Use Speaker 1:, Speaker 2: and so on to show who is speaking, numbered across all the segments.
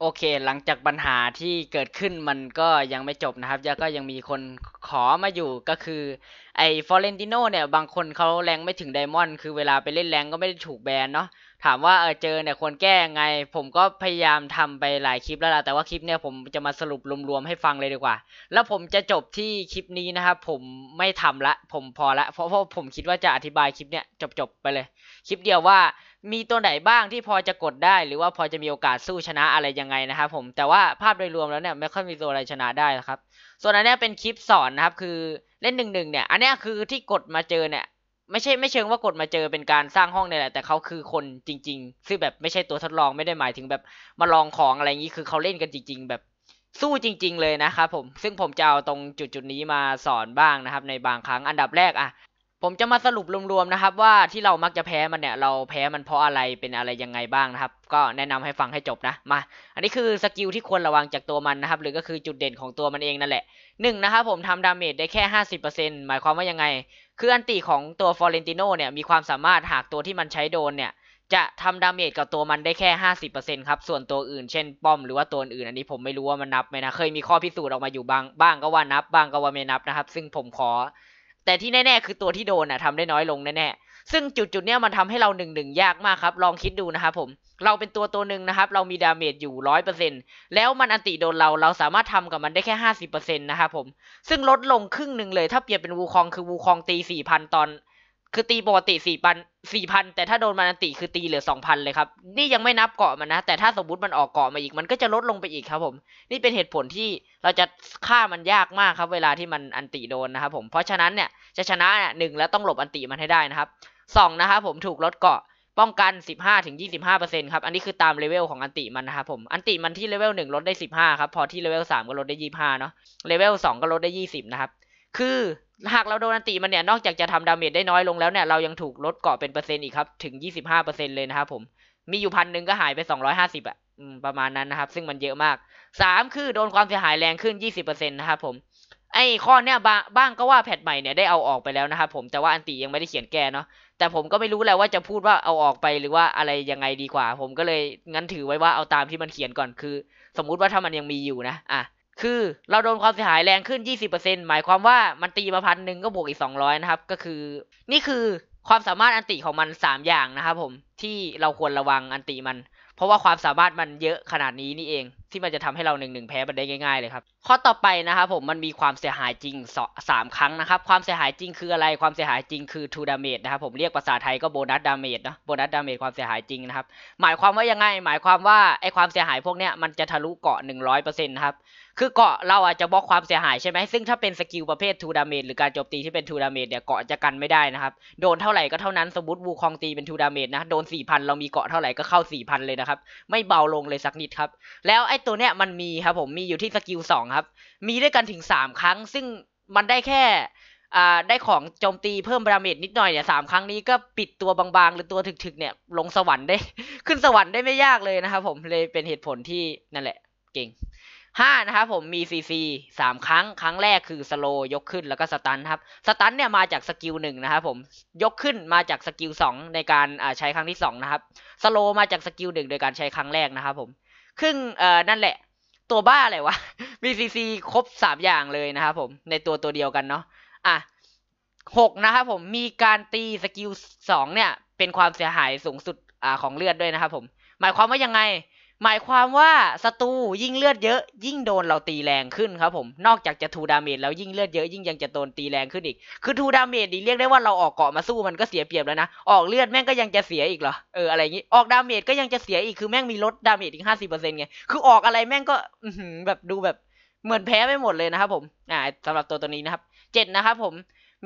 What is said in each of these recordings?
Speaker 1: โอเค หลังจากปัญหาที่เกิดขึ้นมันก็ยังไม่จบนะครับแล้วก็ยังมีคนขอมาอยู่ก็คือ ไอ้ฟอเรนติโนเนี่ย บางคนเขาแรงไม่ถึงไดมอนด์คือเวลาไปเล่นแรงก็ไม่ได้ถูกแบนเนาะถามว่าเออเจอเนี่ยควรแก้ยังไง ผมก็พยายามทำไปหลายคลิปแล้วล่ะแต่ว่าคลิปเนี่ยผมจะมาสรุปรวมๆให้ฟังเลยดีกว่า แล้วผมจะจบที่คลิปนี้นะครับผมไม่ทำละ ผมพอละเพราะเพราะผมคิดว่าจะอธิบายคลิปเนี่ยจบๆไปเลย คลิปเดียวว่า มีตัวไหนบ้างที่พอจะกดได้ หรือว่าพอจะมีโอกาสสู้ชนะอะไรยังไงนะครับผมแต่ว่าภาพโดยรวมแล้วเนี่ยไม่ค่อยมีตัวอะไรชนะได้นะครับ ส่วนอันนี้เป็นคลิปสอนนะครับ คือเล่นหนึ่งหนึ่งเนี่ย อันนี้คือที่กดมาเจอเนี่ย ไม่ใช่ไม่เชิงว่ากดมาเจอเป็นการสร้างห้องเนี่ยแหละแต่เขาคือคนจริง ๆ ซึ่งแบบไม่ใช่ตัวทดลองไม่ได้หมายถึงแบบมาลองของอะไรอย่างนี้คือเขาเล่นกันจริง ๆ แบบสู้จริง ๆ เลยนะครับผมซึ่งผมจะเอาตรงจุดจุดๆนี้มาสอนบ้างนะครับ ในบางครั้งอันดับแรกอะ ผมจะมาสรุปรวมๆนะครับ ว่าที่เรามักจะแพ้มันเนี่ย เราแพ้มันเพราะอะไรเป็นอะไรยังไงบ้างนะครับ ก็แนะนำให้ฟังให้จบนะมา อันนี้คือสกิลที่ควรระวังจากตัวมันนะครับ หรือก็คือจุดเด่นของตัวมันเองนั่นแหละหนึ่งนะครับผมทำดาเมจได้แค่ห้าสิบเปอร์เซ็นหมายความว่ายังไง คืออันติของตัวฟอเรนติโนเนี่ยมีความสามารถหากตัวที่มันใช้โดนเนี่ยจะทำดาเมจกับตัวมันได้แค่ห้าสิบเปอร์เซ็นครับ ส่วนตัวอื่นเช่นป้อมหรือว่าตัวอื่นอันนี้ผมไม่รู้ว่ามันนับไหมนะ เคยมีข้อพิสูจน์ออกมาอยู่บ้างบ้างก็ว่านับ บ้างก็ว่าไม่นับนะครับ ซึ่งผมขอ แต่ที่แน่ๆคือตัวที่โดนน่ะทำได้น้อยลงแน่ๆซึ่งจุดๆเนี้ยมันทำให้เราหนึ่งหนึ่งยากมากครับ ลองคิดดูนะครับผมเราเป็นตัวตัวหนึ่งนะครับ เรามีดาเมจอยู่ร้อยเปอร์เซ็นแล้วมันอันติโดนเรา เราสามารถทำกับมันได้แค่ห้าสิบเปอร์เซ็นต์นะครับผม ซึ่งลดลงครึ่งหนึ่งเลย ถ้าเปรียบเป็นวูคองคือวูคองตีสี่พันตอน คือตีปกติสี่พันสี่พันแต่ถ้าโดนมันอันติคือตีเหลือสองพันเลยครับ นี่ยังไม่นับเกาะมันนะ แต่ถ้าสมมติมันออกเกาะมาอีกมันก็จะลดลงไปอีกครับผม นี่เป็นเหตุผลที่เราจะฆ่ามันยากมากครับ เวลาที่มันอันติโดนนะครับผม เพราะฉะนั้นเนี่ยจะชนะเนี่ยหนึ่งแล้วต้องหลบอันติมันให้ได้นะครับสองนะครับผมถูกลดเกาะป้องกัน 15ถึง25%ครับ อันนี้คือตามเลเวลของอันติมันนะครับผม อันติมันที่เลเวล1ลดได้ 15 ครับ พอที่เลเวล3ก็ลดได้ 25 เนาะ เลเวล2ก็ลดได้ 20 นะครับ คือ หากเราโดนอันติมันเนี่ยนอกจากจะทำดาเมจได้น้อยลงแล้วเนี่ยเรายังถูกลดเกาะเป็นเปอร์เซ็นต์อีกครับถึง 25%เลยนะครับผมมีอยู่พันหนึ่งก็หายไป 250อะอืมประมาณนั้นนะครับ ซึ่งมันเยอะมาก 3 คือโดนความเสียหายแรงขึ้น 20%นะครับผมไอ้ข้อเนี่ยบ,บ้างก็ว่าแพทใหม่เนี่ยได้เอาออกไปแล้วนะครับผมแต่ว่าอันติยังไม่ได้เขียนแก้เนาะแต่ผมก็ไม่รู้แล้วว่าจะพูดว่าเอาออกไปหรือว่าอะไรยังไงดีกว่า ผมก็เลยงั้นถือไว้ว่าเอาตามที่มันเขียนก่อนคือ สมมุติว่าถ้ามันยังมีอยู่นะอะ คือเราโดนความเสียหายแรงขึ้น 20%หมายความว่ามันตีมาพันหนึ่งก็บวกอีก 200 นะครับ ก็คือ นี่คือความสามารถอันติของมัน 3 อย่างนะครับผมที่เราควรระวังอันติมัน เพราะว่าความสามารถมันเยอะขนาดนี้นี่เองที่มันจะทำให้เราหนึ่งหนึ่งแพ้มันได้ง่ายๆเลยครับ ข้อต่อไปนะครับผมมันมีความเสียหายจริงสสามครั้งนะครับ ความเสียหายจริงคืออะไรความเสียหายจริงคือ two damage นะครับผมเรียกภาษาไทยก็โบนัสดาเมจเนาะโบนัสดาเมจความเสียหายจริงนะครับหมายความว่ายังไง หมายความว่าไอความเสียหายพวกเนี้ยมันจะทะลุเกาะหนึ่งร้อยเปอร์เซ็นต์นะครับคือเกาะเราอาจจะบล็อกความเสียหายใช่ไหมซึ่งถ้าเป็นสกิลประเภททูดาเมจหรือการโจมตีที่เป็นทูดาเมจเนี่ยเกาะจะกันไม่ได้นะครับ โดนเท่าไหร่ก็เท่านั้นสมมติวูคองตีเป็นทูดามจนะ โดนสี่พันเรามีเกาะเท่าไหร่ก็เข้าสี่พันเลยนะครับ ไม่เบาลงเลยสักนิดครับ แล้วไอตัวเนี้ยมันมีครับผมมีอยู่ที่สกิลสองครับ มีด้วยกันถึงสามครั้ง ซึ่งมันได้แค่อ่าได้ของโจมตีเพิ่มดาเมจนิดหน่อยเนี่ยสามครั้งนี้ก็ปิดตัวบางๆ หรือตัวถึกๆเนี่ยลงสวรรค์ได้ ขึ้นสวรรค์ได้ไม่ยากเลยนะครับผมเลยเป็นเหตุผลที่นั่นแหละเก่งห้านะครับผมมีซีซีสามครั้ง ครั้งแรกคือสโลยกขึ้นแล้วก็สตันครับสตันเนี่ยมาจากสกิลหนึ่งนะครับผมยกขึ้นมาจากสกิลสองในการใช้ครั้งที่สองนะครับสโลมาจากสกิลหนึ่งโดยการใช้ครั้งแรกนะครับผม ครึ่งเอ่อนั่นแหละ ตัวบ้าอะไรวะ มีซีซีครบสามอย่างเลยนะครับผม ในตัวตัวเดียวกันเนาะอะหกนะครับผมมีการตีสกิลสองเนี่ย เป็นความเสียหายสูงสุดอ่าของเลือดด้วยนะครับผม หมายความว่ายังไง หมายความว่าศัตรูยิ่งเลือดเยอะ ยิ่งโดนเราตีแรงขึ้นครับผม นอกจากจะทูดาเมจแล้วยิ่งเลือดเยอะยิ่งยังจะโดนตีแรงขึ้นอีก คือทูดาเมจนี่เรียกได้ว่าเราออกเกาะมาสู้มันก็เสียเปรียบแล้วนะ ออกเลือดแม่งก็ยังจะเสียอีกเหรอ เอออะไรอย่างงี้ ออกดาเมจก็ยังจะเสียอีก คือแม่งมีลดดาเมจอีกห้าสิบเปอร์เซ็นต์ไง คือออกอะไรแม่งก็แบบดูแบบเหมือนแพ้ไปหมดเลยนะครับผม อ่าสำหรับตัวตัวนี้นะครับ เจ็ดนะครับผม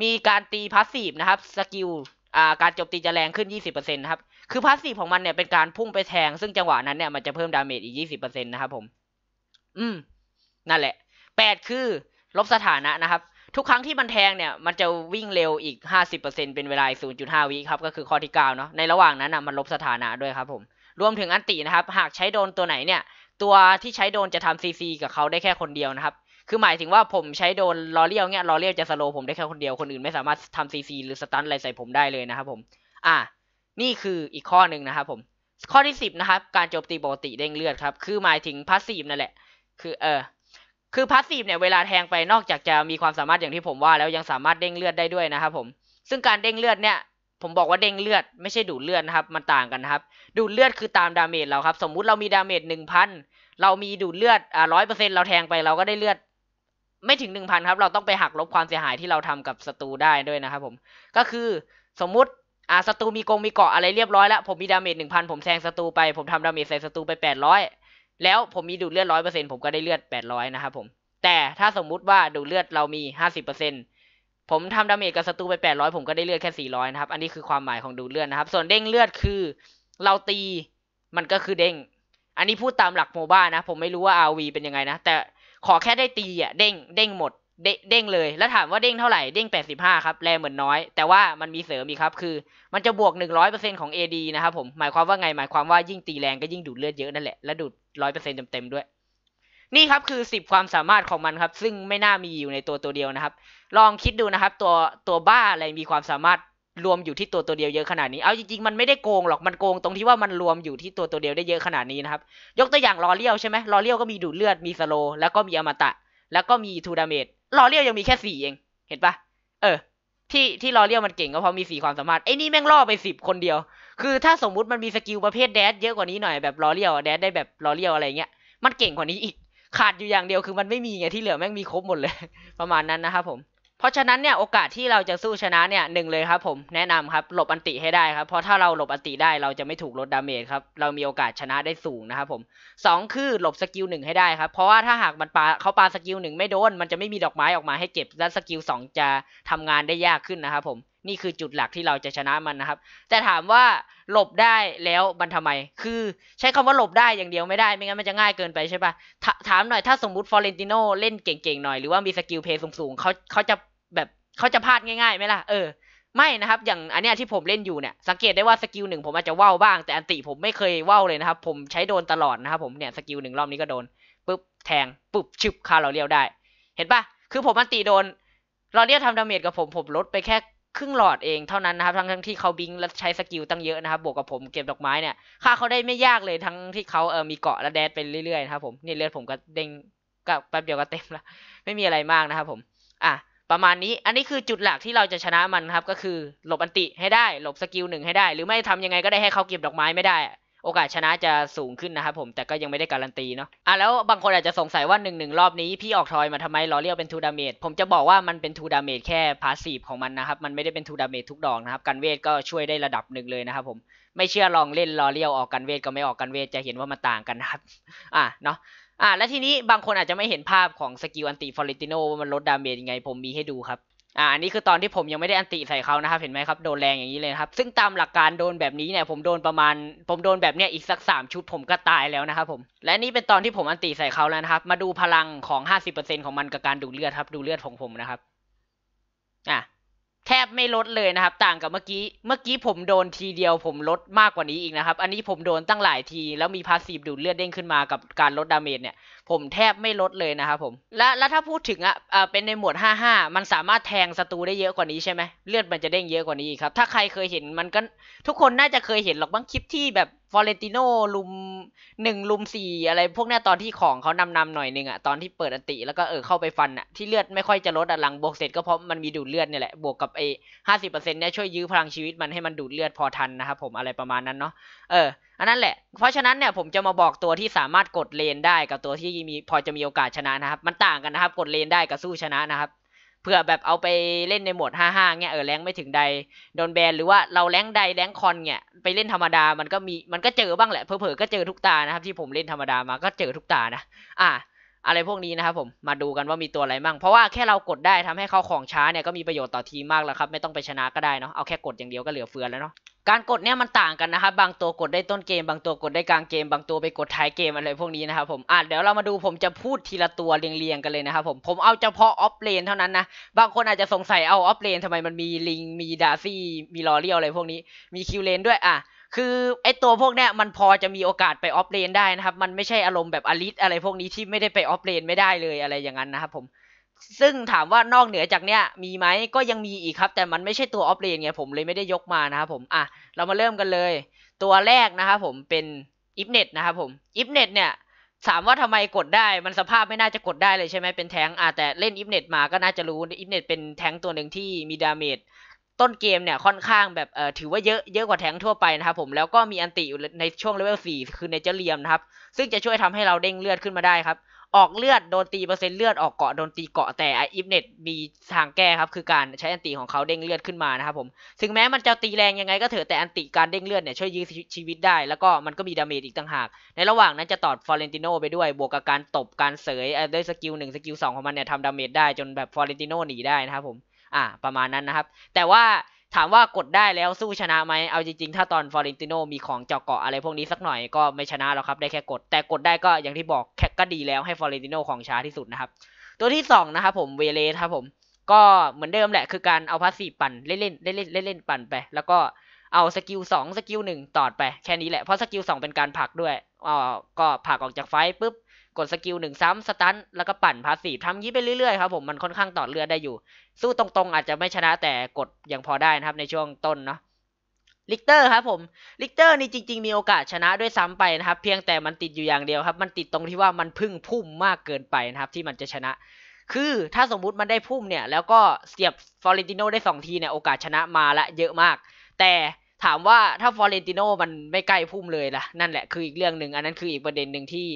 Speaker 1: มีการตีพาสซีฟนะครับ สกิล การโจมตีจะแรงขึ้น 20%นะครับ คือพาสซีฟของมันเนี่ยเป็นการพุ่งไปแทง ซึ่งจังหวะนั้นเนี่ยมันจะเพิ่มดาเมจอีก 20%นะครับผม อืม นั่นแหละแปดคือ ลบสถานะนะครับ ทุกครั้งที่มันแทงเนี่ย มันจะวิ่งเร็วอีก 50%เป็นเวลา 0.5 วิครับ ก็คือข้อที่ 9 เนาะ ในระหว่างนั้นอะมันลบสถานะด้วยครับผม รวมถึงอันตินะครับ หากใช้โดนตัวไหนเนี่ย ตัวที่ใช้โดนจะทำซีซีกับเขาได้แค่คนเดียวนะครับ คือหมายถึงว่าผมใช้โดนลอเลียวเนี่ยลอเลียวจะสโลผมได้แค่คนเดียวคนอื่นไม่สามารถทำซีซีหรือสตันอะไรใส่ผมได้เลยนะครับผม อะนี่คืออีกข้อหนึ่งนะครับผม ข้อที่สิบนะครับการโจมตีปกติเด้งเลือดครับ คือหมายถึงพาสซีฟนั่นแหละ คือเออคือพาสซีฟเนี่ยเวลาแทงไปนอกจากจะมีความสามารถอย่างที่ผมว่า แล้วยังสามารถเด้งเลือดได้ด้วยนะครับผม ซึ่งการเด้งเลือดเนี่ยผมบอกว่าเด้งเลือดไม่ใช่ดูดเลือดนะครับ มันต่างกันนะครับ ดูดเลือดคือตามดาเมจเราครับ สมมุติเรามีดาเมจหนึ่งพันเรามีดูดเลือดอ่าร้อยเปอร์เซ็นเราแทงไปเราก็ได้เลือด ไม่ถึงหนึ่งพันครับ เราต้องไปหักลบความเสียหายที่เราทำกับศัตรูได้ด้วยนะครับผม ก็คือสมมุติอ่าศัตรูมีกงมีเกาะอะไรเรียบร้อยแล้วผมมีดาเมจหนึ่งพันผมแซงศัตรูไปผมทำดาเมจใส่ศัตรูไปแปดร้อยแล้วผมมีดูดเลือดร้อยเปอร์เซ็นผมก็ได้เลือดแปดร้อยนะครับผม แต่ถ้าสมมุติว่าดูดเลือดเรามีห้าสิบเปอร์เซ็นผมทำดาเมจกับศัตรูไปแปดร้อยผมก็ได้เลือดแค่สี่ร้อยนะครับ อันนี้คือความหมายของดูดเลือดนะครับ ส่วนเด้งเลือดคือ เราตีมันก็คือเด้ง อันนี้พูดตามหลักโมบ้านะ ผมไม่รู้ว่า RV เป็นยังไงนะ แต่ ขอแค่ได้ตีอะเด้งเด้งหมดเด้เด้งเลย แล้วถามว่าเด้งเท่าไหร่เด้ง 85 ครับ แรงเหมือนน้อย แต่ว่ามันมีเสริมอีกครับ คือ มันจะบวก 100%ของ AD นะครับผม หมายความว่าไง หมายความว่ายิ่งตีแรงก็ยิ่งดูดเลือดเยอะนั่นแหละ และดูด 100%เต็มๆด้วย นี่ครับคือ 10 ความสามารถของมันครับ ซึ่งไม่น่ามีอยู่ในตัวตัวเดียวนะครับ ลองคิดดูนะครับ ตัวตัวบ้าอะไรมีความสามารถ รวมอยู่ที่ตัวตัวเดียวเยอะขนาดนี้ เอาจริงๆ มันไม่ได้โกงหรอก มันโกงตรงที่ว่ามันรวมอยู่ที่ตัวตัวเดียวได้เยอะขนาดนี้นะครับ ยกตัวอย่างลอเลียวใช่ไหมลอเลียวก็มีดูดเลือด มีสโล แล้วก็มีอมตะ แล้วก็มีทูดาเมจลอเลียวยังมีแค่สี่เอง เห็นปะเออ ที่ที่ลอเลียวมันเก่งก็เพราะมีสี่ความสามารถ ไอ้นี่แม่งล่อไปสิบคนเดียว คือถ้าสมมุติมันมีสกิลประเภทแดดเยอะกว่านี้หน่อยแบบลอเลียวแดดได้แบบลอเลียวอะไรเงี้ย มันเก่งกว่านี้อีก ขาดอยู่อย่างเดียวคือมันไม่มีไงที่เหลือแม่งมีครบหมดเลย ประมาณนั้นนะครับผม เพราะฉะนั้นเนี่ยโอกาสที่เราจะสู้ชนะเนี่ยหนึ่งเลยครับผมแนะนำครับหลบอันติให้ได้ครับเพราะถ้าเราหลบอันติได้เราจะไม่ถูกลดดาเมจครับเรามีโอกาสชนะได้สูงนะครับผมสองคือหลบสกิลหนึ่งให้ได้ครับเพราะว่าถ้าหากมันปาเขาปาสกิลหนึ่งไม่โดนมันจะไม่มีดอกไม้ออกมาให้เก็บและสกิลสองจะทำงานได้ยากขึ้นนะครับผมนี่คือจุดหลักที่เราจะชนะมันนะครับ แต่ถามว่าหลบได้แล้วมันทำไม คือใช้คำว่าหลบได้อย่างเดียวไม่ได้ ไม่งั้นมันจะง่ายเกินไปใช่ปะถถามหน่อยถ้าสมมติฟอเรนติโนเล่นเก่งๆหน่อยหรือว่ามีสกิลเพย์สูงๆเขาเขาจะ แบบเขาจะพลาดง่ายๆไหมล่ะเออไม่นะครับ อย่างอันเนี้ยที่ผมเล่นอยู่เนี่ยสังเกตได้ว่าสกิลหนึ่งผมอาจจะว่าวบ้างแต่อันติผมไม่เคยว่าวเลยนะครับ ผมใช้โดนตลอดนะครับผมเนี่ยสกิลหนึ่งรอบนี้ก็โดนปุ๊บแทงปุ๊บชึบคาเราเรียวได้ เห็นปะคือผมอันติโดนเราเรียกทำดาเมจกับผมผมลดไปแค่ครึ่งหลอดเองเท่านั้นนะครับทั้งทั้งที่เขาบิงและใช้สกิลตั้งเยอะนะครับบวกกับผมเก็บดอกไม้เนี่ยค่าเขาได้ไม่ยากเลยทั้งที่เขาเออมีเกาะและแดดไปเรื่อยๆนะครับผมนี่เลือดผมก็เด้งก็แป๊บเดียวก็เต็มละไม่มีอะไรมากนะครับผม อะ ประมาณนี้ อันนี้คือจุดหลักที่เราจะชนะมันครับ ก็คือหลบอันติให้ได้ หลบสกิลหนึ่งให้ได้ หรือไม่ทำยังไงก็ได้ให้เขาเก็บดอกไม้ไม่ได้ โอกาสชนะจะสูงขึ้นนะครับผม แต่ก็ยังไม่ได้การันตีเนาะ อะแล้วบางคนอาจจะสงสัยว่าหนึ่งหนึ่งรอบนี้พี่ออกทอยมาทำไมลอเรียลเป็นทูดาเมจ ผมจะบอกว่ามันเป็นทูดาเมจแค่พาสซีฟของมันนะครับ มันไม่ได้เป็นทูดาเมจทุกดอกนะครับ กันเวทก็ช่วยได้ระดับหนึ่งเลยนะครับผม ไม่เชื่อลองเล่นลอเรียลออกกันเวทกับไม่ออกกันเวทจะเห็นว่ามันต่างกันนะครับ อะเนาะ อะแล้วทีนี้บางคนอาจจะไม่เห็นภาพของสกิลอันติฟอร์เรติโนว่ามันลดดาเมจยังไงผมมีให้ดูครับอ่าอันนี้คือตอนที่ผมยังไม่ได้อันติใส่เขานะครับเห็นไหมครับโดนแรงอย่างนี้เลยครับซึ่งตามหลักการโดนแบบนี้เนี่ยผมโดนประมาณ ผมโดนแบบเนี้ยอีกสักสามชุดผมก็ตายแล้วนะครับผมและนี่เป็นตอนที่ผมอันติใส่เขาแล้วนะครับมาดูพลังของห้าสิบเปอร์เซ็นของมันกับการดูดเลือดครับดูเลือดของผมนะครับอะ ทบไม่ลดเลยนะครับ ต่างกับเมื่อกี้ เมื่อกี้ผมโดนทีเดียวผมลดมากกว่านี้อีกนะครับ อันนี้ผมโดนตั้งหลายที แล้วมีพาสซีฟดูดเลือดเด้งขึ้นมากับการลดดาเมจเนี่ย ผมแทบไม่ลดเลยนะครับผม และแล้วถ้าพูดถึงอะเป็นในหมวด 55 มันสามารถแทงศัตรูได้เยอะกว่านี้ใช่ไหมเลือดมันจะเด้งเยอะกว่านี้ครับ ถ้าใครเคยเห็นมันก็ทุกคนน่าจะเคยเห็นหรอกบางคลิปที่แบบ ฟอเรนติโนลุมหนึ่งลุมสี่อะไรพวกเนี้ยตอนที่ของเขานำนำหน่อยนึงอะตอนที่เปิดอันติ แล้วก็เออเข้าไปฟันอะที่เลือดไม่ค่อยจะลดอะหลังบวกเสร็จก็เพราะมันมีดูดเลือดเนี่ยแหละบวกกับไอ้ห้าสิบเปอร์เซ็นต์เนี่ยช่วยยื้อพลังชีวิตมันให้มันดูดเลือดพอทันนะครับผมอะไรประมาณนั้นเนาะเอออันนั้นแหละ เพราะฉะนั้นเนี่ยผมจะมาบอกตัวที่สามารถกดเลนได้กับตัวที่มีพอจะมีโอกาสชนะนะครับ มันต่างกันนะครับ กดเลนได้กับสู้ชนะนะครับ เพื่อแบบเอาไปเล่นในโหมด 55เนี่ยเออแรงไม่ถึงใดโดนแบนหรือว่าเราแรงใดแรงคอนเนี่ยไปเล่นธรรมดามันก็มีมันก็เจอบ้างแหละเผลอๆก็เจอทุกตานะครับที่ผมเล่นธรรมดามาก็เจอทุกตานะอะ อะไรพวกนี้นะครับผมมาดูกันว่ามีตัวอะไรมั่งเพราะว่าแค่เรากดได้ทำให้เขาของช้าเนี่ยก็มีประโยชน์ต่อทีมมากแล้วครับไม่ต้องไปชนะก็ได้เนาะเอาแค่กดอย่างเดียวก็เหลือเฟือแล้วเนาะการกดเนี่ยมันต่างกันนะครับบางตัวกดได้ต้นเกม บางตัวกดได้กลางเกม บางตัวไปกดท้ายเกมอะไรพวกนี้นะครับผมอะเดี๋ยวเรามาดูผมจะพูดทีละตัวเรียงๆกันเลยนะครับผมผมเอาเฉพาะออฟเลนเท่านั้นนะบางคนอาจจะสงสัยเอาออฟเลนทำไมมันมีลิงมีดาซี่มีลอเรียลอะไรพวกนี้มีคิวเลนด้วยอะ คือไอตัวพวกเนี้ยมันพอจะมีโอกาสไปออฟเลนได้นะครับ มันไม่ใช่อารมณ์แบบอลิสอะไรพวกนี้ที่ไม่ได้ไปออฟเลนไม่ได้เลยอะไรอย่างนั้นนะครับผมซึ่งถามว่านอกเหนือจากเนี้ยมีไหมก็ยังมีอีกครับ แต่มันไม่ใช่ตัวออฟเลนไงผมเลยไม่ได้ยกมานะครับผมอะเรามาเริ่มกันเลย ตัวแรกนะครับผมเป็นอิฟเน็ตนะครับผมอิฟเน็ตเนี่ยถามว่าทำไมกดได้มันสภาพไม่น่าจะกดได้เลยใช่ไหมเป็นแทงอะแต่เล่นอิฟเน็ตมาก็น่าจะรู้อิฟเน็ตเป็นแทงตัวหนึ่งที่มีดาเมจ ต้นเกมเนี่ยค่อนข้างแบบเอ่อถือว่าเยอะเยอะกว่าแทงทั่วไปนะครับผมแล้วก็มีอันติอยู่ในช่วงเลเวล4คือเนเจอร์เลียมนะครับซึ่งจะช่วยทำให้เราเด้งเลือดขึ้นมาได้ครับออกเลือดโดนตีเปอร์เซ็นต์เลือดออกเกาะโดนตีเกาะแต่อิฟเน็ตมีทางแก้ครับคือการใช้อันติของเขาเด้งเลือดขึ้นมานะครับผมถึงแม้มันจะตีแรงยังไงก็เถอะแต่อันติการเด้งเลือดเนี่ยช่วยยื้อชีวิตได้ แล้วก็มันก็มีดาเมจอีกต่างหาก ในระหว่างนั้นจะตอดฟอเรนติโนไปด้วยบวกกับการตบการเสยด้วยสกิลหนึ่งสกิลสองของมันเนี่ยทำดาเมจได้จนแบบฟอเรนติโนหนีได้นะครับผม อ่าประมาณนั้นนะครับ แต่ว่าถามว่ากดได้แล้วสู้ชนะไหมเอาจริงๆ ถ้าตอนฟอเรนติโนมีของเจาะเกาะอะไรพวกนี้สักหน่อยก็ไม่ชนะหรอกครับได้แค่กด แต่กดได้ก็อย่างที่บอกแค่ก็ดีแล้วให้ฟอเรนติโนของช้าที่สุดนะครับ ตัวที่สองนะครับผมเวเลสครับผมก็เหมือนเดิมแหละคือการเอาพาสซีฟปั่นเล่นเล่นเล่นเล่นเล่นปั่นไป แล้วก็เอาสกิลสองสกิลหนึ่งตอดไปแค่นี้แหละเพราะสกิลสองเป็นการผลักด้วยอ๋อก็ผลักออกจากไฟปุ๊บ ดสกิลหนึ่งซ้ำสตันแล้วก็ปั่นพาสีทำงี้ไปเรื่อยๆครับผมมันค่อนข้างต่อเลือดได้อยู่ สู้ตรงๆ อาจจะไม่ชนะแต่กดยังพอได้นะครับในช่วงต้นเนาะลิกเตอร์ครับผมลิกเตอร์นี่จริง ๆ มีโอกาสชนะด้วยซ้ำไปนะครับ เพียงแต่มันติดอยู่อย่างเดียวครับ มันติดตรงที่ว่ามันพึ่งพุ่มมากเกินไปนะครับ ที่มันจะชนะ คือถ้าสมมุติมันได้พุ่มเนี่ย แล้วก็เสียบฟอเรนติโนได้2ทีเนี่ยโอกาสชนะมาละเยอะมาก แต่ถามว่าถ้าฟอเรนติโนมันไม่ใกล้พุ่มเลยล่ะนั่นแหละคืออีกเรื่องหนึ่งอันนั้นคืออีกประเด็นหนึ่งที่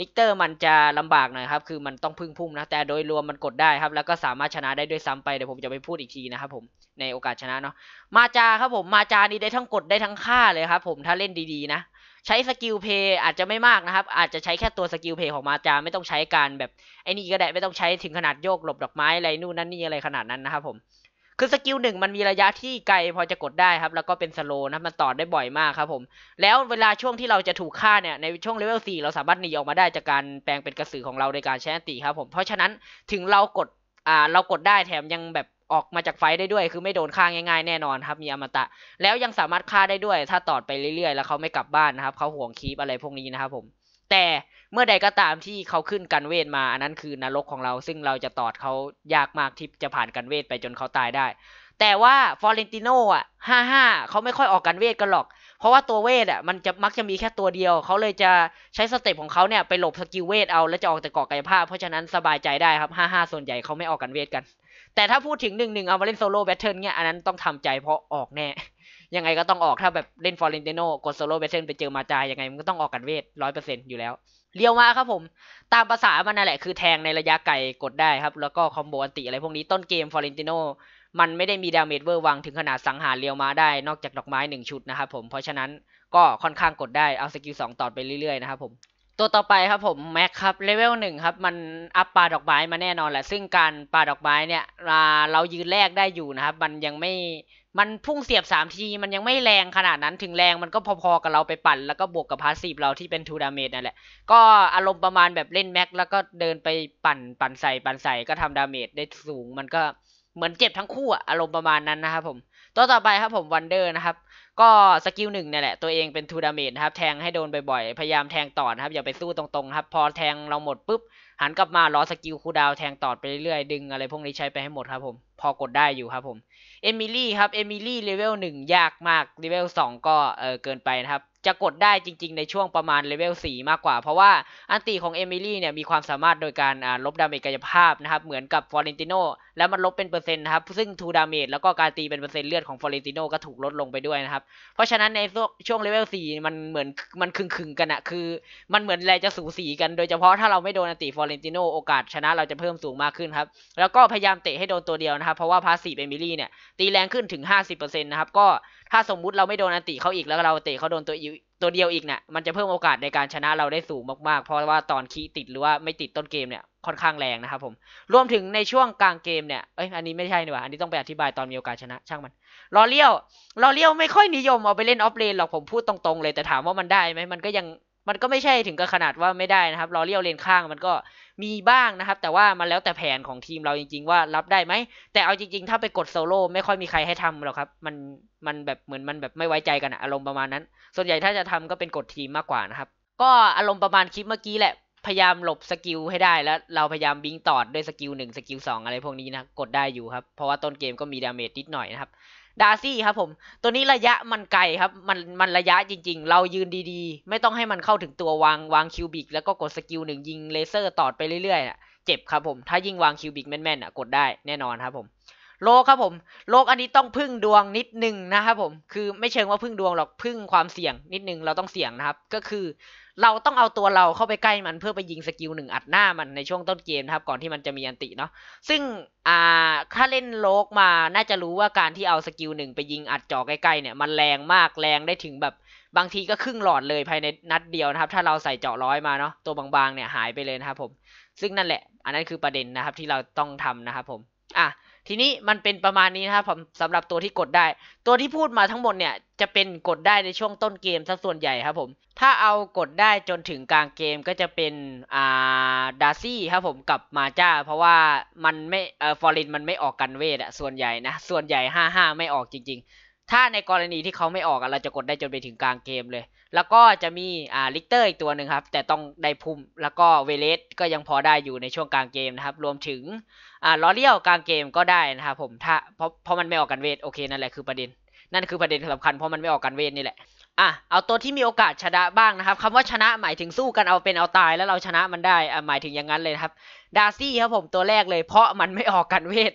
Speaker 1: ลิกเตอร์มันจะลำบากหน่อยครับ คือมันต้องพึ่งพุ่มนะ แต่โดยรวมมันกดได้ครับ แล้วก็สามารถชนะได้ด้วยซ้ำไป เดี๋ยวผมจะไปพูดอีกทีนะครับผม ในโอกาสชนะเนาะ มาจาครับผม มาจานี่ได้ทั้งกดได้ทั้งฆ่าเลยครับผม ถ้าเล่นดีๆนะ ใช้สกิลเพย์อาจจะไม่มากนะครับ อาจจะใช้แค่ตัวสกิลเพย์ของมาจาไม่ต้องใช้การแบบไอ้นี่ก็ได้ ไม่ต้องใช้ถึงขนาดโยกหลบดอกไม้อะไรนู่นนั่นนี่อะไรขนาดนั้นนะครับผม คือสกิลหนึ่งมันมีระยะที่ไกลพอจะกดได้ครับ แล้วก็เป็นสโลนะมันต่อได้บ่อยมากครับผม แล้วเวลาช่วงที่เราจะถูกฆ่าเนี่ย ในช่วงเลเวล4เราสามารถหนีออกมาได้จากการแปลงเป็นกระสือของเราในการใช้อันติครับผมเพราะฉะนั้นถึงเรากดอ่าเรากดได้แถมยังแบบออกมาจากไฟได้ด้วย คือไม่โดนฆ่าง่ายๆแน่นอนครับมีอมตะ แล้วยังสามารถฆ่าได้ด้วย ถ้าตอดไปเรื่อยๆ แล้วเขาไม่กลับบ้านนะครับเขาห่วงคีปอะไรพวกนี้นะครับผม แต่เมื่อใดก็ตามที่เขาขึ้นกันเวทมาอันนั้นคือนรกของเรา ซึ่งเราจะตอดเขายากมากที่จะผ่านกันเวทไปจนเขาตายได้ แต่ว่าฟอเรนติโนอะห้าห้าเขาไม่ค่อยออกกันเวทกันหรอก เพราะว่าตัวเวทอะมันจะมักจะมีแค่ตัวเดียว เขาเลยจะใช้สเต็ปของเขาเนี่ยไปหลบสกิลเวทเอาแล้วจะออกแต่เกาะกายภาพ เพราะฉะนั้นสบายใจได้ครับห้าห้าส่วนใหญ่เขาไม่ออกกันเวทกัน แต่ถ้าพูดถึงหนึ่งหนึ่งเอามาเล่นโซโล่แบทเทิลเนี่ยอันนั้นต้องทำใจเพราะออกแน่ ยังไงก็ต้องออกถ้าแบบเล่นฟอร์เรนติโนกดโซโล่แบทเซนไปเจอมาจายยังไงมันก็ต้องออกกันเวทร้อยเปอร์เซ็นต์อยู่แล้วเลี้ยวมาครับผม ตามภาษามันนั่นแหละคือแทงในระยะไกลกดได้ครับ แล้วก็คอมโบอันติอะไรพวกนี้ต้นเกมฟอร์เรนติโนมันไม่ได้มีดาเมจเวอร์วังถึงขนาดสังหารเลี้ยวมาได้นอกจากดอกไม้หนึ่งชุดนะครับผมเพราะฉะนั้นก็ค่อนข้างกดได้เอาสกิลสองต่อไปเรื่อยๆนะครับผม ตัวต่อไปครับผมแม็กครับเลเวลหนึ่งครับ มันอัพปลาดอกไม้มาแน่นอนแหละ ซึ่งการปลาดอกไม้เนี่ยเรายืนแรกได้อยู่นะครับ มันยังไม่มันพุ่งเสียบสามที มันยังไม่แรงขนาดนั้นถึงแรงมันก็พอๆกับเราไปปั่น แล้วก็บวกกับพาสซีฟเราที่เป็นทูดาเมจนั่นแหละ ก็อารมณ์ประมาณแบบเล่นแม็กแล้วก็เดินไปปั่นปั่นใส่ปั่นใส่ก็ทำดาเมจได้สูง มันก็เหมือนเจ็บทั้งคู่อะอารมณ์ประมาณนั้นนะครับผม ตัวต่อไปครับผมวันเดอร์นะครับ ก็สกิลหนึ่งเนี่ยแหละตัวเองเป็นทูดาเมจนะครับแทงให้โดนบ่อยๆ พยายามแทงต่อนะครับอย่าไปสู้ตรงๆครับพอแทงเราหมดปุ๊บหันกลับมารอสกิลคูดาวแทงต่อไปเรื่อยๆดึงอะไรพวกนี้ใช้ไปให้หมดครับผมพอกดได้อยู่ครับผมเอมิลี่ครับเอมิลี่เลเวลหนึ่งยากมากเลเวลสองก็เออเกินไปนะครับจะกดได้จริง ๆ ในช่วงประมาณเลเวล4มากกว่า เพราะว่าอันตีของเอมิลี่เนี่ยมีความสามารถโดยการลบดาเมจกายภาพนะครับ เหมือนกับฟอเรนติโนแล้วมันลบเป็นเปอร์เซ็นต์นะครับ ซึ่งทูดาเมจแล้วก็การตีเป็นเปอร์เซ็นต์เลือดของฟอเรนติโนก็ถูกลดลงไปด้วยนะครับ เพราะฉะนั้นในช่วงเลเวล4มันเหมือนมันคึงคึงกันอะคือ มันเหมือนแรงจะสูสีกันโดยเฉพาะถ้าเราไม่โดนอันตีฟออเรนติโนโอกาสชนะเราจะเพิ่มสูงมากขึ้นครับ แล้วก็พยายามเตะให้โดนตัวเดียวนะครับ เพราะว่าพาสซีฟเอมิลี่เนี่ยตีแรงขึ้นถึง 50%นะครับ ก็ถ้าสมมุติเราไม่โดนอันติเขาอีกแล้วเราเตะเขาโดนตัวตัวเดียวอีกเนี่ยมันจะเพิ่มโอกาสในการชนะเราได้สูงมากๆ เพราะว่าตอนคีติดหรือว่าไม่ติดต้นเกมเนี่ยค่อนข้างแรงนะครับผมรวมถึงในช่วงกลางเกมเนี่ยเอ้ยอันนี้ไม่ใช่นี่หว่าอันนี้ต้องไปอธิบายตอนมีโอกาสชนะ ช่างมันลอเลี้ยวลอเลี้ยวไม่ค่อยนิยมเอาไปเล่นออฟเลนหรอกผมพูดตรงๆเลยแต่ถามว่ามันได้ไหมมันก็ยัง มันก็ไม่ใช่ถึงกับขนาดว่าไม่ได้นะครับ รอเลี้ยวเลนข้างมันก็มีบ้างนะครับ แต่ว่ามันแล้วแต่แผนของทีมเราจริง ๆ ว่ารับได้ไหม แต่เอาจริง ๆ ถ้าไปกดโซโล่ไม่ค่อยมีใครให้ทำหรอกครับ มันมันแบบเหมือนมันแบบไม่ไว้ใจกันอารมณ์ประมาณนั้น ส่วนใหญ่ถ้าจะทำก็เป็นกดทีมมากกว่านะครับ ก็อารมณ์ประมาณคลิปเมื่อกี้แหละ พยายามหลบสกิลให้ได้แล้วเราพยายามบิงตอดด้วยสกิลหนึ่งสกิลสองอะไรพวกนี้นะ กดได้อยู่ครับ เพราะว่าต้นเกมก็มีดาเมจนิดหน่อยนะครับ ดาร์ซี่ครับผม ตัวนี้ระยะมันไกลครับ มันมันระยะจริง ๆ เรายืนดีๆ ไม่ต้องให้มันเข้าถึงตัววางวางคิวบิก แล้วก็กดสกิลหนึ่งยิงเลเซอร์ตอดไปเรื่อยๆอะเจ็บครับผม ถ้ายิงวางคิวบิกแม่นๆอะกดได้แน่นอนครับผมโลกครับผมโลกอันนี้ต้องพึ่งดวงนิดนึงนะครับผม คือไม่เชิงว่าพึ่งดวงหรอกพึ่งความเสี่ยงนิดนึงเราต้องเสี่ยงนะครับ ก็คือ เราต้องเอาตัวเราเข้าไปใกล้มันเพื่อไปยิงสกิลหนึ่งอัดหน้ามันในช่วงต้นเกมนะครับก่อนที่มันจะมีอันติเนาะซึ่งอ่าถ้าเล่นโลกมาน่าจะรู้ว่าการที่เอาสกิลหนึ่งไปยิงอัดจอใกล้ๆเนี่ยมันแรงมากแรงได้ถึงแบบบางทีก็ครึ่งหลอดเลยภายในนัดเดียวนะครับ ถ้าเราใส่เจาะร้อยมาเนาะตัวบางๆเนี่ยหายไปเลยนะครับผม ซึ่งนั่นแหละ อันนั้นคือประเด็นนะครับที่เราต้องทำนะครับผมอะ ทีนี้มันเป็นประมาณนี้นะครับผมสำหรับตัวที่กดได้ ตัวที่พูดมาทั้งหมดเนี่ยจะเป็นกดได้ในช่วงต้นเกมซะส่วนใหญ่ครับผม ถ้าเอากดได้จนถึงกลางเกมก็จะเป็นอ่าดาซี่ครับผมกับมาจ้า เพราะว่ามันไม่เอ่อฟอรินมันไม่ออกกันเวทอะส่วนใหญ่นะส่วนใหญ่ห้าห้าไม่ออกจริง ๆ ถ้าในกรณีที่เขาไม่ออกเราจะกดได้จนไปถึงกลางเกมเลย แล้วก็จะมีอ่าลิกเตอร์อีกตัวหนึ่งครับแต่ต้องได้พุ่มแล้วก็เวเลสก็ยังพอได้อยู่ในช่วงกลางเกมนะครับรวมถึง อ่าล้อเลี้ยวกลางเกมก็ได้นะครับผมถ้าเพราะเพราะมันไม่ออกกันเวทโอเคนั่นแหละคือประเด็น นั่นคือประเด็นสำคัญเพราะมันไม่ออกกันเวทนี่แหละอะเอาตัวที่มีโอกาสชนะบ้างนะครับคำว่าชนะหมายถึงสู้กันเอาเป็นเอาตายแล้วเราชนะมันได้อะหมายถึงอย่างนั้นเลยครับดาร์ซี่ครับผมตัวแรกเลยเพราะมันไม่ออกกันเวท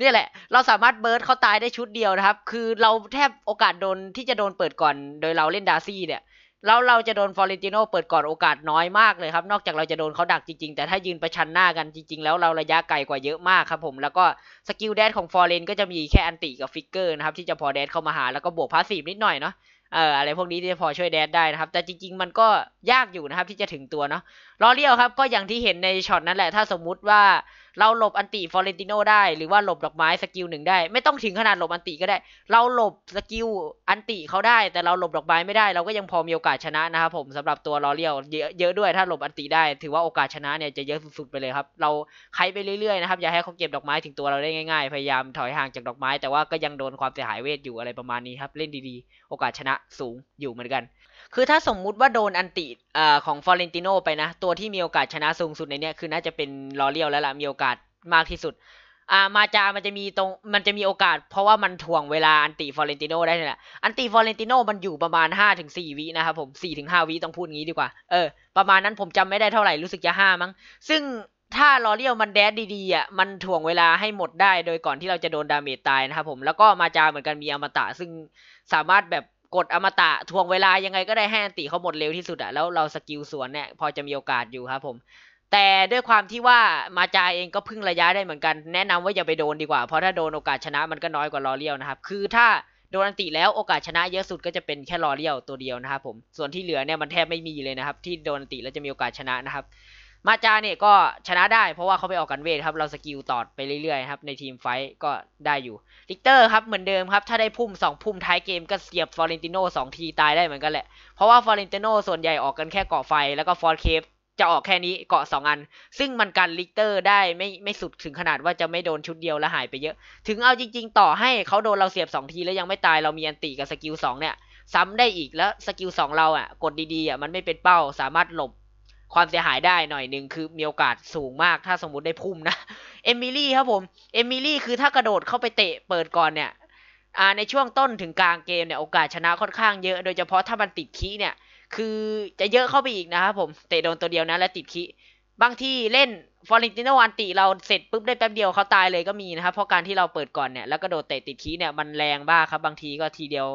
Speaker 1: นี่แหละ เราสามารถเบิร์ดเขาตายได้ชุดเดียวนะครับ คือเราแทบโอกาสโดนที่จะโดนเปิดก่อน โดยเราเล่นดาร์ซี่เนี่ย แล้วเราจะโดนฟอร์เรนติโนเปิดก่อนโอกาสน้อยมากเลยครับ นอกจากเราจะโดนเขาดักจริงๆ แต่ถ้ายืนประชันหน้ากันจริง ๆ แล้วเราระยะไกลกว่าเยอะมากครับผม แล้วก็สกิลแดดของฟอร์เรนก็จะมีแค่อันติกับฟิกเกอร์นะครับที่จะพอแดดเข้ามาหาแล้วก็บวกพาสซีฟนิดหน่อยเนาะเอออะไรพวกนี้ที่จะพอช่วยแดดได้นะครับ แต่จริง ๆ มันก็ยากอยู่นะครับที่จะถึงตัวเนาะลอเลี้ยวครับก็อย่างที่เห็นในช็อตนั้นแหละถ้าสมมุติว่า เราหลบอันติฟอเรนติโนได้ หรือว่าหลบดอกไม้สกิลหนึ่งได้ ไม่ต้องถึงขนาดหลบอันติก็ได้ เราหลบสกิลอันติเขาได้ แต่เราหลบดอกไม้ไม่ได้ เราก็ยังพอมีโอกาสชนะนะครับผมสำหรับตัวล้อเลี้ยวเยอะเยอะด้วยถ้าหลบอันติได้ ถือว่าโอกาสชนะเนี่ยจะเยอะสุดๆไปเลยครับ เราไคไปเรื่อยๆนะครับอย่าให้เขาเก็บดอกไม้ถึงตัวเราได้ง่ายๆ พยายามถอยห่างจากดอกไม้ แต่ว่าก็ยังโดนความเสียหายเวทอยู่อะไรประมาณนี้ครับ เล่นดีๆ โอกาสชนะสูงอยู่เหมือนกัน คือถ้าสมมุติว่าโดนอันติอของฟอเรนติโนไปนะ ตัวที่มีโอกาสชนะสูงสุดในเนี้ยคือน่าจะเป็นลอเลียวแล้วล่ะ มีโอกาสมากที่สุด อ่ามาจามันจะมีตรงมันจะมีโอกาส เพราะว่ามันถ่วงเวลาอันติฟอเรนติโนได้นี่แหละอันติฟอเรนติโนมันอยู่ประมาณ5ถึง4วินะครับผม4ถึง5วิต้องพูดงี้ดีกว่า เออ ประมาณนั้นผมจำไม่ได้เท่าไหร่รู้สึกจะ5มั้ง ซึ่งถ้าลอเลียวมันแดดดีๆอะมันถ่วงเวลาให้หมดได้ โดยก่อนที่เราจะโดนดาเมจตายนะครับผมแล้วก็มาจาเหมือนกันมีอมตะซึ่งสามารถแบบ กดอมตะทวงเวลายังไงก็ได้ให้อันติเขาหมดเร็วที่สุดอะแล้วเราสกิลสวนเนี่ยพอจะมีโอกาสอยู่ครับผม แต่ด้วยความที่ว่ามาจาเองก็พึ่งระยะได้เหมือนกัน แนะนำว่าอย่าไปโดนดีกว่า เพราะถ้าโดนโอกาสชนะมันก็น้อยกว่าลอเลียวนะครับ คือถ้าโดนอันติแล้วโอกาสชนะเยอะสุดก็จะเป็นแค่ลอเลียวตัวเดียวนะครับผม ส่วนที่เหลือเนี่ยมันแทบไม่มีเลยนะครับ ที่โดนอันติแล้วจะมีโอกาสชนะนะครับ มาจาเนี่ยก็ชนะได้เพราะว่าเขาไปออกกันเวทครับเราสกิลตอดไปเรื่อยๆครับในทีมไฟท์ก็ได้อยู่ลิกเตอร์ครับเหมือนเดิมครับถ้าได้พุ่ม 2 พุ่มท้ายเกมก็เสียบฟอเรนติโน2ทีตายได้เหมือนกันแหละเพราะว่าฟอเรนติโนส่วนใหญ่ออกกันแค่เกาะไฟแล้วก็ฟอร์เคฟจะออกแค่นี้เกาะ2อัน ซึ่งมันกันลิกเตอร์ได้ไม่ไม่สุดถึงขนาดว่าจะไม่โดนชุดเดียวแล้วหายไปเยอะ ถึงเอาจริง ๆ ต่อให้เขาโดนเราเสียบ 2 ทีแล้วยังไม่ตายเรามีอันติกับสกิล2เนี่ยซ้ำได้อีกแล้วสกิล2เราอะกดดีๆอะมันไม่เป็นเป้าสามารถหลบ ความเสียหายได้หน่อยหนึ่งคือมีโอกาสสูงมากถ้าสมมติได้พุ่มนะเอมิลี่ครับผมเอมิลี่คือถ้ากระโดดเข้าไปเตะเปิดก่อนเนี่ยอ่าในช่วงต้นถึงกลางเกมเนี่ยโอกาสชนะค่อนข้างเยอะ โดยเฉพาะถ้ามันติดคีเนี่ย คือจะเยอะเข้าไปอีกนะครับผมเตะโดนตัวเดียวนะและติดคีบางที่เล่น ฟอร์เรนติโนอันติเราเสร็จปุ๊บได้แป๊บเดียวเขาตายเลยก็มีนะครับ เพราะการที่เราเปิดก่อนเนี่ยแล้วก็โดดเตะติดคีเนี่ยมันแรงบ้าครับบางทีก็ทีเดียว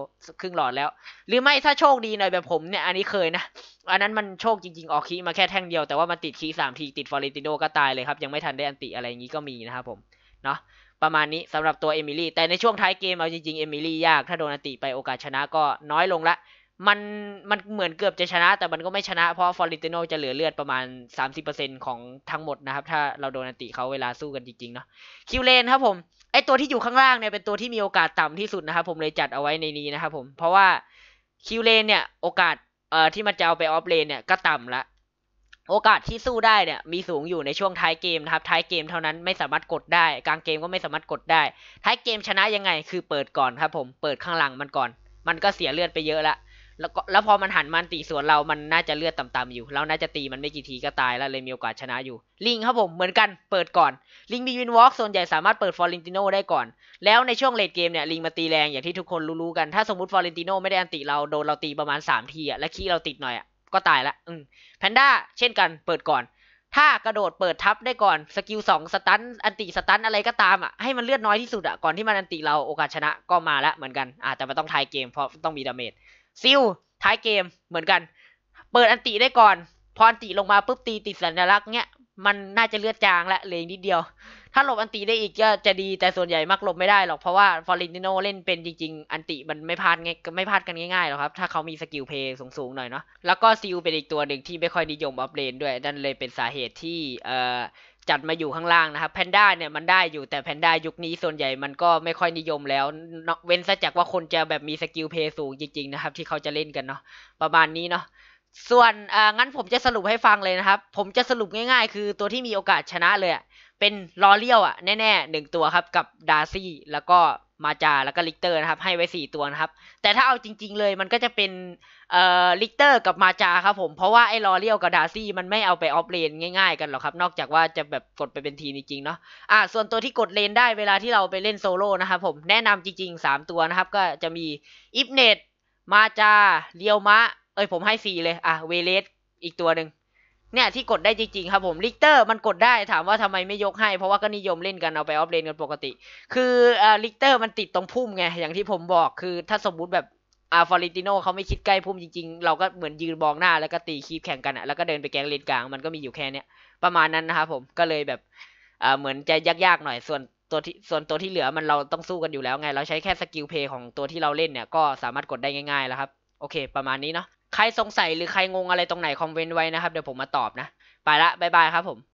Speaker 1: ครึ่งหลอดแล้ว หรือไม่ถ้าโชคดีหน่อยแบบผมเนี่ยอันนี้เคยนะ อันนั้นมันโชคจริงๆ ออกคีมาแค่แท่งเดียวแต่ว่ามันติดคีสามทีติดฟอร์เรนติโนก็ตายเลยครับยังไม่ทันได้อันติอะไรอย่างนี้ก็มีนะครับผมเนาะประมาณนี้สำหรับตัวเอมิลี่แต่ในช่วงท้ายเกมเอาจริงๆเอมิลี่ยากถ้าโดนอันติไปโอกาสชนะก็น้อยลงละ มันมันเหมือนเกือบจะชนะ แต่มันก็ไม่ชนะ เพราะฟอร์เรนติโนจะเหลือเลือดประมาณ 30%ของทั้งหมดนะครับ ถ้าเราโดนอันติเขาเวลาสู้กันจริงๆเนาะคิวเลนครับผมไอตัวที่อยู่ข้างล่างเนี่ยเป็นตัวที่มีโอกาสต่ำที่สุดนะครับผมเลยจัดเอาไว้ในนี้นะครับผมเพราะว่าคิวเลนเนี่ยโอกาสเอ่อที่มันจะเอาไปออฟเลนเนี่ยก็ต่ำละโอกาสที่สู้ได้เนี่ยมีสูงอยู่ในช่วงท้ายเกมนะครับท้ายเกมเท่านั้นไม่สามารถกดได้ กลางเกมก็ไม่สามารถกดได้ ท้ายเกมชนะยังไงคือเปิดก่อนครับผมเปิดข้างหลังมันก่อน มันก็เสียเลือดไปเยอะละ แล้วก็แล้วพอมันหันมันตีสวนเรามันน่าจะเลือดต่ำๆอยู่ เราน่าจะตีมันไม่กี่ทีก็ตายแล้วเลยมีโอกาสชนะอยู่ ลิงครับผมเหมือนกันเปิดก่อน ลิงมีวินวอล์กส่วนใหญ่สามารถเปิดฟอร์เรนติโนได้ก่อน แล้วในช่วงเลดเกมเนี่ยลิงมาตีแรงอย่างที่ทุกคนรู้ๆกัน ถ้าสมมติฟอร์เรนติโนไม่ได้อันติเราโดนเราตีประมาณ 3 ทีอะและคีย์เราติดหน่อยอะก็ตายละอืมแพนด้าเช่นกันเปิดก่อน ถ้ากระโดดเปิดทับได้ก่อนสกิลสองสตันอันติสตันอะไรก็ตามอะให้มันเลือดน้อยที่สุดอะก่อนที่มันอันติเราโอกาสชนะก็มาแล้วเหมือนกันอาจจะแต่มันต้องทายเกมเพราะต้องมีดาเมจ ซิลท้ายเกมเหมือนกัน เปิดอันติได้ก่อน พออันติลงมาปุ๊บตีติดสัญลักษณ์เนี้ยมันน่าจะเลือดจางและเลยนิดเดียว ถ้าหลบอันติได้อีกก็จะดีแต่ส่วนใหญ่มักหลบไม่ได้หรอกเพราะว่าฟอร์เรนติโนเล่นเป็นจริง ๆ อันติมันไม่พลาดง่ายไม่พลาดกันง่ายๆหรอกครับ ถ้าเขามีสกิลเพย์สูงๆหน่อยเนาะแล้วก็ซิลเป็นอีกตัวหนึ่งที่ไม่ค่อยนิยมอัพเลนด้วยนั่นเลยเป็นสาเหตุที่เอ่อ จัดมาอยู่ข้างล่างนะครับแพนด้าเนี่ยมันได้อยู่แต่แพนด้ายุคนี้ส่วนใหญ่มันก็ไม่ค่อยนิยมแล้วเว้นซะจากว่าคนจะแบบมีสกิลเพย์สูงจริงๆนะครับ ที่เขาจะเล่นกันเนาะประมาณนี้เนาะส่วนอ่างั้นผมจะสรุปให้ฟังเลยนะครับ ผมจะสรุปง่ายๆ คือตัวที่มีโอกาสชนะเลยเป็นลอเลียวอะแน่ๆหนึ่งตัวครับกับดาร์ซี่แล้วก็ มาจาแล้วก็ลิกเตอร์นะครับให้ไว้สี่ตัวนะครับ แต่ถ้าเอาจริง ๆเลยมันก็จะเป็นเอ่อลิกเตอร์กับมาจาครับผม เพราะว่าไอ้ลอเลียวกับดาซี่มันไม่เอาไปออฟเลนง่ายๆกันหรอกครับ นอกจากว่าจะแบบกดไปเป็นทีจริงๆเนาะอ่าส่วนตัวที่กดเลนได้เวลาที่เราไปเล่นโซโล่นะครับผมแนะนำจริงๆสามตัวนะครับ ก็จะมีอิฟเนตมาจาเรียวมะ เอ้ยผมให้ฟรีเลยอะเวเลสอีกตัวหนึ่ง เนี่ยที่กดได้จริงๆครับผมลิกเตอร์มันกดได้ถามว่าทำไมไม่ยกให้ เพราะว่าก็นิยมเล่นกันเอาไปออฟเลนกันปกติ คืออ่าลิกเตอร์มันติดตรงพุ่มไงอย่างที่ผมบอกคือถ้าสมมุติแบบอาฟอริติโนเขาไม่คิดใกล้พุ่มจริงๆ เราก็เหมือนยืนมองหน้าแล้วก็ตีคีบแข่งกันอะแล้วก็เดินไปแกงเลนกลางมันก็มีอยู่แค่เนี้ยประมาณนั้นนะครับผมก็เลยแบบอ่าเหมือนจะยากๆหน่อยส่วนตัวที่ส่วนตัวที่เหลือมันเราต้องสู้กันอยู่แล้วไง เราใช้แค่สกิลเพย์ของตัวที่เราเล่นเนี่ยก็สามารถกดได้ง่ายๆแล้วครับ โอเค ประมาณนี้เนาะ ใครสงสัยหรือใครงงอะไรตรงไหนคอมเมนต์ไว้นะครับ เดี๋ยวผมมาตอบนะ ไปละ บ๊ายบายครับผม